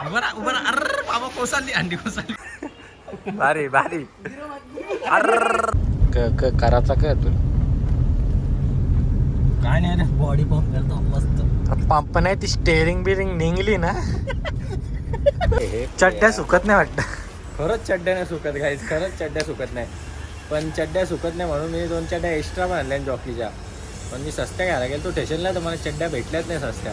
अरे बाबा अंडी भारी भारी. अर्र. क क कराचा क तू काय नाही रे बॉडी पंप करतो मस्त. पंप नाही ती स्टेरिंग बिरिंग निघली ना. चड्ड्या सुकत नाही वाटत. खरंच चड्ड्या नाही सुकत गाईज खरंच चड्ड्या सुकत नाही. पण चड्ड्या सुकत नाही म्हणून मी दोन चड्ड्या एक्स्ट्रा पण आणल्या जॉकीच्या पण मी सस्त्या घ्यायला गेलो तो स्टेशनला तर मला चड्ड्या भेटल्याच नाही सस्त्या.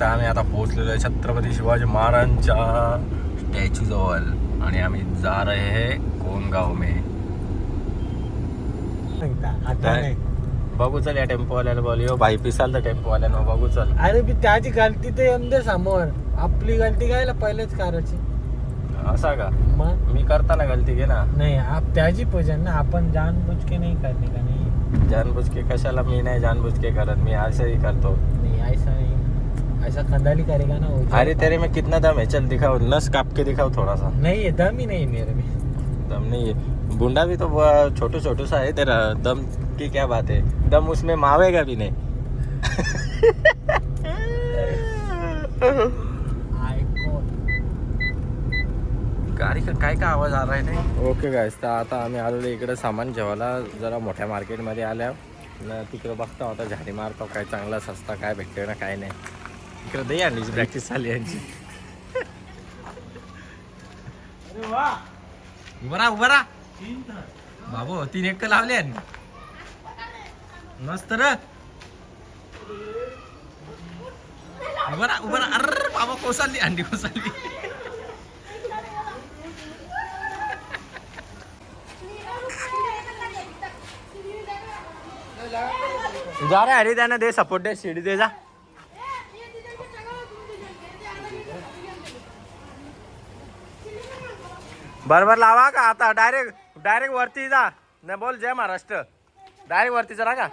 तर आम्ही आता पोहोचलेलो आहे. छत्रपती शिवाजी महाराजांच्या स्टॅच्यू जवळ. आणि आम्ही जा रहे है कोणगाव में. बघू चल या टेम्पोवाल्याला बोलियो भाई पिसाल तर टेम्पोवाल्यानं बघू चल. अरे बी त्याची गलती ते अंदर समोर. आपली गलती काय पहिलेच करायची असा का? मग? मी करताना गलती घे ना. नाही आप त्याची पूजन ना. आपण जानबूझ के नहीं करने का नहीं? जानबूझ के कशाला? मी नाही जानबूझ के करत. मी असंही करतो. नहीं ऐसा नहीं. ऐसा खंदाली करेगा ना वो अरे तेरे में कितना दम है? चल दिखाओ नस काप के दिखाओ थोड़ा सा नहीं है दम ही नहीं है मेरे में। दम नहीं है। बुंडा भी तो छोटू छोटू सा है तेरा दम की क्या बात है? दम उसमें मावेगा भी नहीं। आयकॉन गाडी का काय का आवाज आ रहा आहे ओके गायस तर आता आम्ही आलेलो इकडे सामान जेवायला. जरा मोठ्या मार्केटमध्ये आल्या न तिकडे बघता होता झाडी मारतो काय चांगला सस्ता काय भेटते ना काय नाही. इकडे दही आणली प्रॅक्टिस झाली यांची उभा राहा उभा राहा. बाबू तीन एक लावले मस्त र उभा राहा उभा राहा. अरे बाबा कोसळली अंडी कोसळली. जा रे अरे त्यांना दे सपोर्ट दे शिडी दे जा. बरोबर लावा का आता डायरेक्ट डायरेक्ट वरती जा नाही बोल जय महाराष्ट्र डायरेक्ट वरती जरा का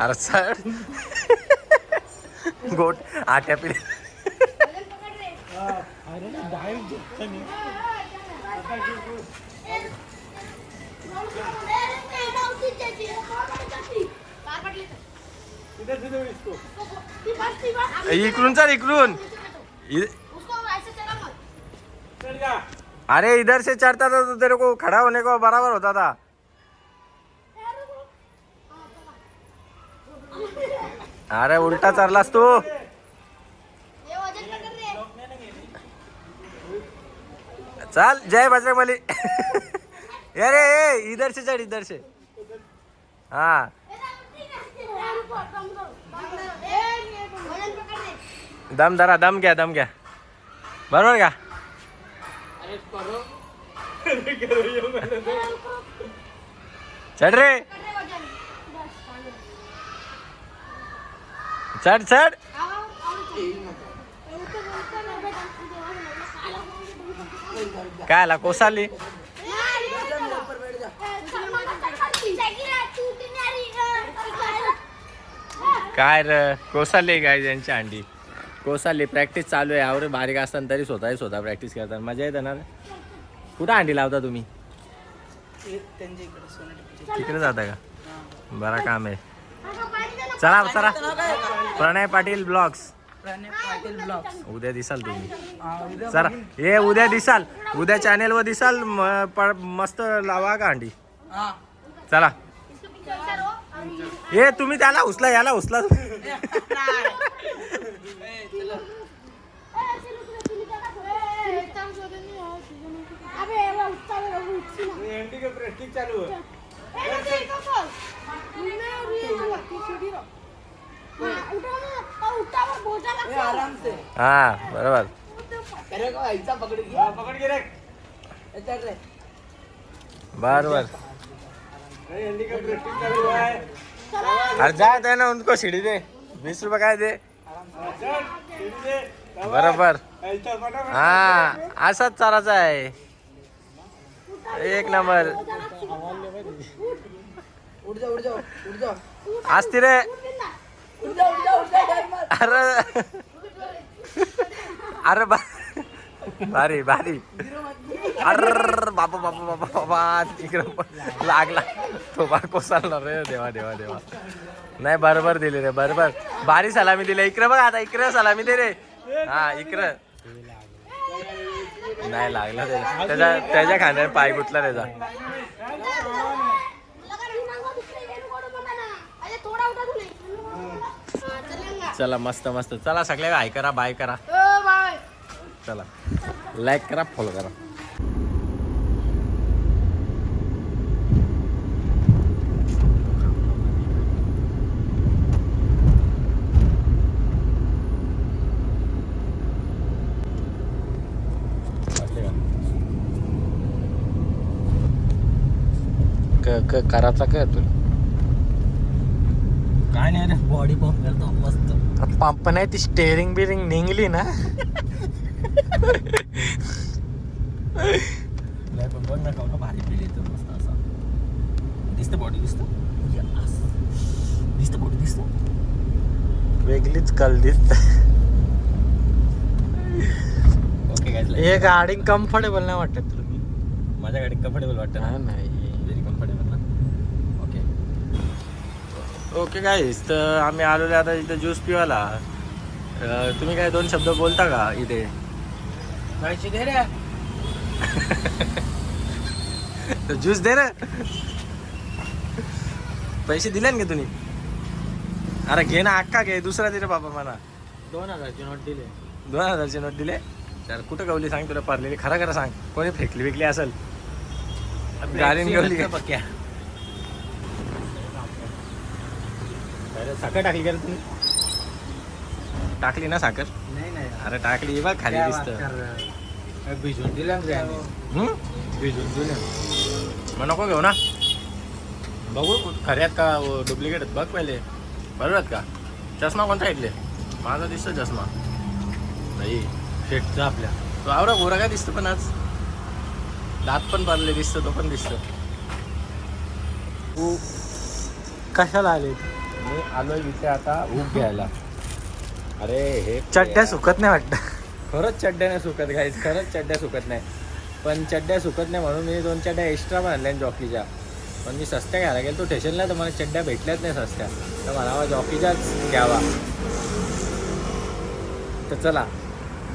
अरे सर गोट आट्या पिढी डायरेक्ट इकडून चल इकडून. अरे इधर से चढ़ता था तो तेरे को खड़ा होने को बराबर होता था। अरे उल्टा चरलास तू। चल जय बजरंग बली अरे ए, इधर से चढ़ इधर से। हाँ। दम धरा दम घ्या दम घ्या बरोबर का चढ रे। चढ चढ। काय आला कोसाली काय र कोसाले काय त्यांची अंडी? कोसाली प्रॅक्टिस चालू आहे. आवरे बारीक असताना तरी स्वतः स्वतः प्रॅक्टिस करतात. मजा येते ना कुठं अंडी लावता तुम्ही? तिकडे जाता का? बरा काम आहे. चला चला. प्रणय पाटील ब्लॉग्स. उद्या दिसाल तुम्ही. चला. ये उद्या दिसाल. उद्या चॅनेल वर दिसाल. मस्त लावा का अंडी? चला. ये तुम्ही त्याला उचला याला उचला. हा बरोबर. बरोबर. अरे जा दे ना उनको सीढ़ी दे. बीस रुपये काय दे? बरोबर. हा असाच चाराचा आहे. एक नंबर. असती रे. अरे. अरे बा भारी भारी. अरे बाबा बाबा बाबा बाबा इकडं लागला. तो बा कोसळला रे देवा देवा देवा. नाही बरोबर दिली रे बरोबर. भारी सलामी दिली. इकडे बघ आता इकडे सलामी दे रे. हा इकडं. नाही लागला त्याच्या त्याच्या त्याच्या खांद्याने पाय गुतला त्याचा. चला मस्त मस्त. चला सगळे हाय करा बाय करा. चला. लाईक करा फॉलो करा. क क कराचा क तू? काय नाही रे बॉडी पंप करतो मस्त. पंप नाही ती स्टेअरिंग बिरिंग निघली ना. नाही पण बघ ना काका भारी फील येतो मस्त असा. दिसतं बॉडी दिसतं? Yes. दिसतं बॉडी दिसतं? वेगळीच कल दिसत. ओके गाईज हे गाडी कम्फर्टेबल नाही वाटत तुला. माझ्या गाडी कम्फर्टेबल वाटतं नाही. व्हेरी कम्फर्टेबल ना? ओके ओके गाईस तर आम्ही आलेलो आता इथं ज्यूस पिवायला. तुम्ही काय दोन शब्द बोलता का इथे? पैसे दे रे ज्यूस दे रे पैसे दिले ना का तुम्ही अरे घे ना अक्का घे दुसरा दे रे बाबा मला. दोन हजारची नोट दिले. दोन हजारची नोट दिले? तर कुठं गवली सांग तुला पारलेली? खरं खरं सांग. कोणी फेकली विकली असेल? गाडीन गवली? पक्क्या साखर टाकली का तुम्ही टाकली ना साखर? नाही नाही. अरे टाकली बघ खाली दिसत. भिजून दिलं ना त्याने. भिजून दिलं मग नको घेऊ ना बघू खऱ्यात का डुप्लिकेट आहेत बघ पहिले बरोबर आहेत का चष्मा कोणता इथले माझा दिसतो चष्मा नाही शेटचा आपल्या तो आवडा गोरा काय दिसतो पण आज दात पण भरले दिसतो तो पण दिसतो कशाला आले मी आलोय इथे आता ऊब घ्यायला अरे हे चड्ड्या सुकत नाही वाटत खरंच चड्ड्या नाही सुकत गाईज खरंच चड्ड्या सुकत नाही. पण चड्ड्या सुकत नाही म्हणून मी दोन चड्ड्या एक्स्ट्रा पण आणल्या जॉकीच्या. पण मी सस्त्या घ्यायला गेलो तो स्टेशनला तर मला चड्ड्या भेटल्याच नाही सस्त्या. तर मला जॉकीच्याच घ्यावा. तर चला.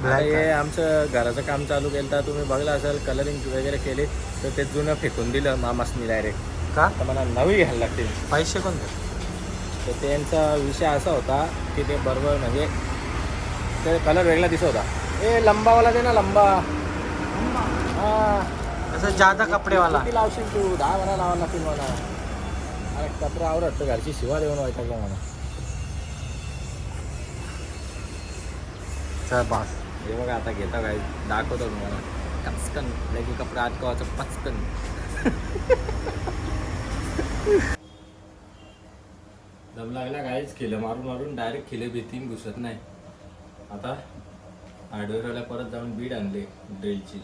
हे आमचं घराचं काम चालू केलं तर तुम्ही बघलं असेल कलरिंग वगैरे केले तर ते जुनं फेकून दिलं मामासनी डायरेक्ट का? तर मला नवी घ्यायला लागते पैसे कोणते? तर त्यांचा विषय असा होता की ते बरोबर म्हणजे ते कलर वेगळा दिसत होता. ए लंबावाला दे ना लंबा. हा. असं जादा कपडेवाला. किती लावशील तू? दहा म्हणा लावा लागतील मला. अरे कपडे आवडत घरची शिवा देऊन व्हायचा का मला? चल बास. हे बघा आता घेता काय? दाखवतो तुम्हाला. कचकन लगे कपडा अटकावाचं पचकन. दम लागला काहीच खिलं मारून मारून डायरेक्ट खिले भीती घुसत नाही. आता हार्डवेअरवाल्या परत जाऊन बीड आणले ड्रिलची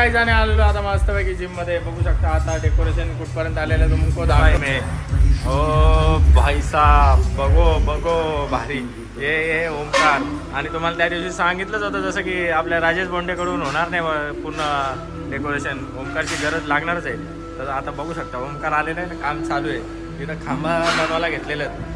काय जाणे आलेलो आता मस्तपैकी जिममध्ये. बघू शकता आता डेकोरेशन कुठपर्यंत आलेलं तुमको दाखवतो ओ भाई साहब बघो बघो भारी. हे हे ओमकार आणि तुम्हाला त्या दिवशी सांगितलंच होतं जसं की आपल्या राजेश बोंडेकडून होणार नाही पूर्ण डेकोरेशन ओमकारची गरज लागणारच आहे. तर आता बघू शकता ओमकार आलेलं आहे ना काम चालू आहे. तिथं खांबा बनवायला घेतलेलं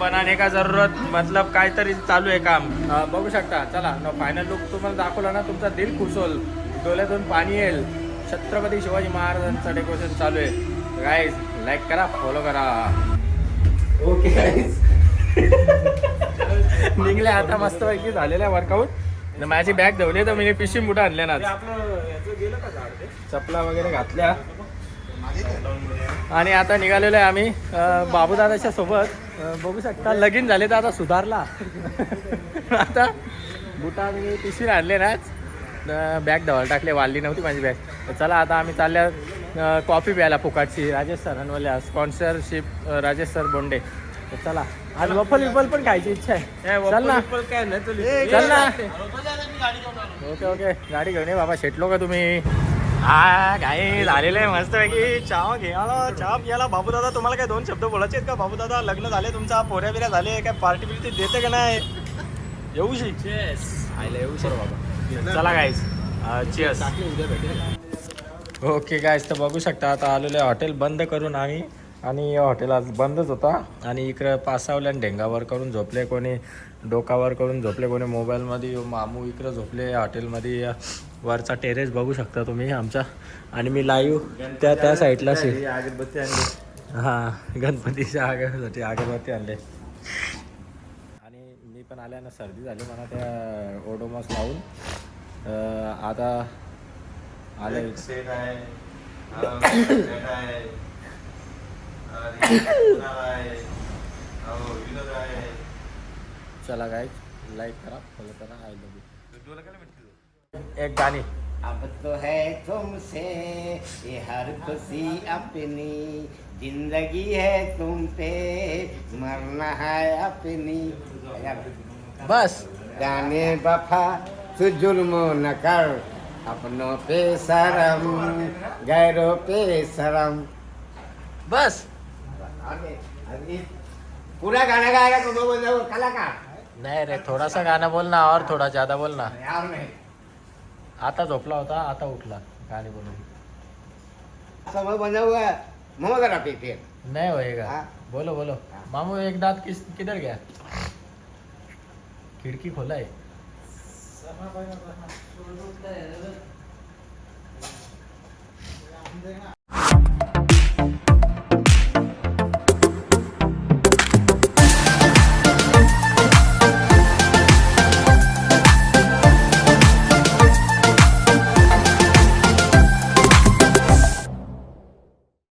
बनाने का जरूरत? मतलब काहीतरी चालू आहे काम. बघू शकता. चला फायनल लुक तुम्हाला दाखवला ना तुमचा दिल खुश होईल डोळ्यातून पाणी येईल. छत्रपती शिवाजी महाराजांचं डेकोरेशन चालू आहे. गाईज लाईक करा फॉलो करा. ओके गाईज निघले आता मस्त पैकी झालेलं आहे वर्कआउट माझी बॅग धवली तर मी पिशवी मोठं आणले ना चपला वगैरे घातल्या. आणि आता निघालेलो आहे आम्ही बाबूदादाच्या सोबत. बघू शकता लगीन झाले तर आता सुधारला. आता बुटा मी पिशवी आणले नाच बॅग धवायला टाकले वाढली नव्हती माझी बॅग तर चला आता आम्ही चालल्या कॉफी प्यायला फुकाटची. राजेश सरांवाल्या स्पॉन्सरशिप राजेश सर बोंडे. तर चला आज वफल विफल पण खायची इच्छा आहे. चल ना. चल ना. Okay okay. गाडी घेऊन ये बाबा. शेटलो का तुम्ही? हा काय झालेलं आहे मस्त पैकी चहा घ्यायला चहा पियाला. बाबू दादा तुम्हाला काय दोन शब्द बोलायचे आहेत का? बाबू दादा लग्न झाले तुमचा पोऱ्या बिऱ्या झाले काय पार्टी बिर्टी देते का नाही? येऊ आयला येऊ सर बाबा. चला गाईज चिअर्स ओके गाईज तर बघू शकता आता आलेलं हॉटेल बंद करून आम्ही. आणि हॉटेल आज बंदच होता. आणि इकडं पासावल्या ढेंगावर करून झोपले कोणी डोकावर करून झोपले कोणी मोबाईलमध्ये. मामू इकडं झोपले हॉटेलमध्ये वरचा टेरेस बघू शकता तुम्ही आमचा. आणि मी लाईव्ह त्या त्या साईडला शे अगरबत्ती आणली. हां गणपतीच्या आगरसाठी अगरबत्ती आणले. आणि आल्यानं सर्दी झाली मला त्या ओडोमॉस लावून. आता आले. सेट आहे चला काय लाईक करा फॉलो करा आय यू एक गाणी. अब तो है तुमसे ये हर खुशी अपनी. ज़िंदगी है तुम पे मरना है अपनी. बस। जाने बफा तू जुल्म न कर। अपनों पे शरम गैरों पे शरम। बस। पूरा गाना गाएगा तो दो बजे कलाकार। नाही रे थोडासा गाणं बोल ना और थोडा ज्यादा बोल ना यार नहीं आता झोपला होता आता उठला गाणी बोलून। समय बना हुआ मोहम्मद रफी फिर। नहीं होएगा। बोलो बोलो। मामू एक दांत किस किधर गया? खिड़की खोला आहे?